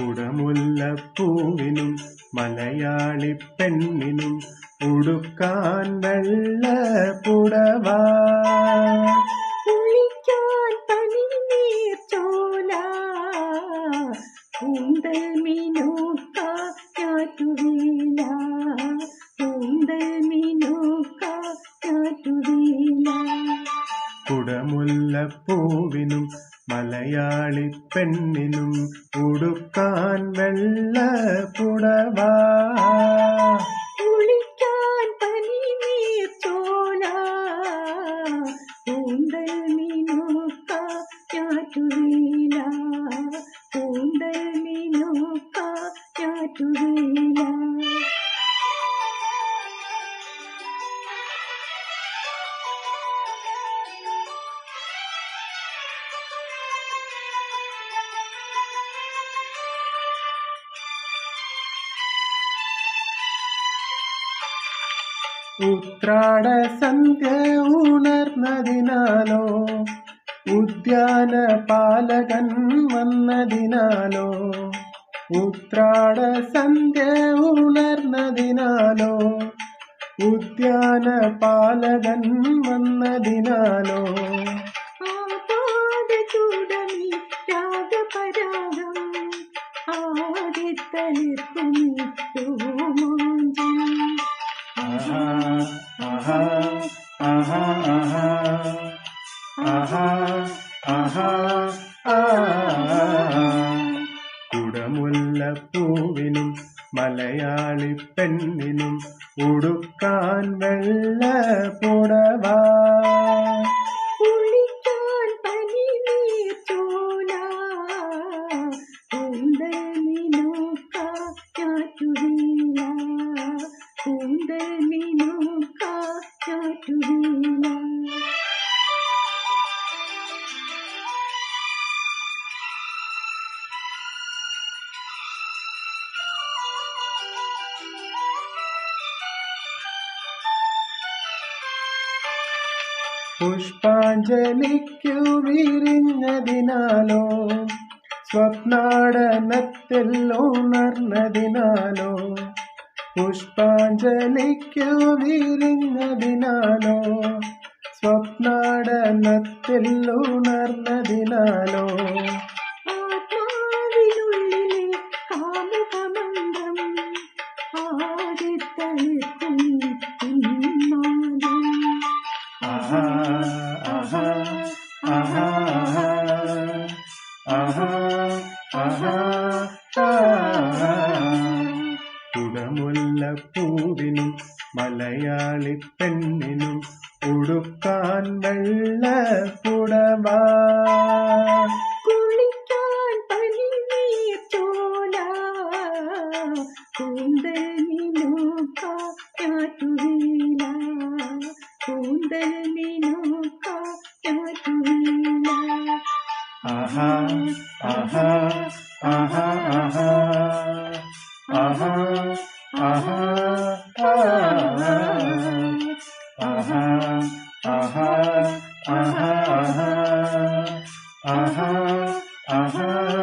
കുടമുല്ലപ്പൂവിനും മലയാളി പെണ്ണിനും ഉടുക്കാൻ വെള്ള പുടവ. കുളിക്കാൻ പനിനീർ ചോല. കൂന്തൽ മിനുക്ക ഞാറ്റുവേല കൂന്തൽ മിനുക്ക കുടമുല്ലപ്പൂവിനും മലയാളി പെണ്ണിനും ഉടുക്കാൻ വെള്ള പുടവ. ഉത്രാട സന്ധ്യ ഉണർന്നതിനാലോ? ഉദ്യാന പാലകൻ വന്നതിനാലോ? ഉത്രാട സന്ധ്യ ഉണർന്നതിനാലോ? ഉദ്യാന പാലകൻ വന്നതിനാലോ? രാഗപരാഗം ആദിത്തളിർക്കും കുടമുല്ലപ്പൂവിനും മലയാളി പെണ്ണിനും ഉടുക്കാൻ വെള്ള പുടവ പുഷ്പാഞ്ജലിക്കു വിരിഞ്ഞതിനാലോ സ്വപ്നാടനത്തിൽ ഉണർന്നതിനാലോ. പുഷ്പാഞ്ജലിക്കു വിരിഞ്ഞതിനാലോ സ്വപ്നാടനത്തിൽ ഉണർന്നതിനാലോ ആഹാ ആഹാ ആഹാ ആഹാ ആഹാ മലയാളി പെണ്ണിനും ഉടുക്കാൻ വെള്ള പുടവ. കുളിക്കാൻ പനിനീർ ചോല മിനുക്ക ഞാറ്റുവേല ആഹാ ആഹാ ആഹാ ആഹാ. Uh-huh.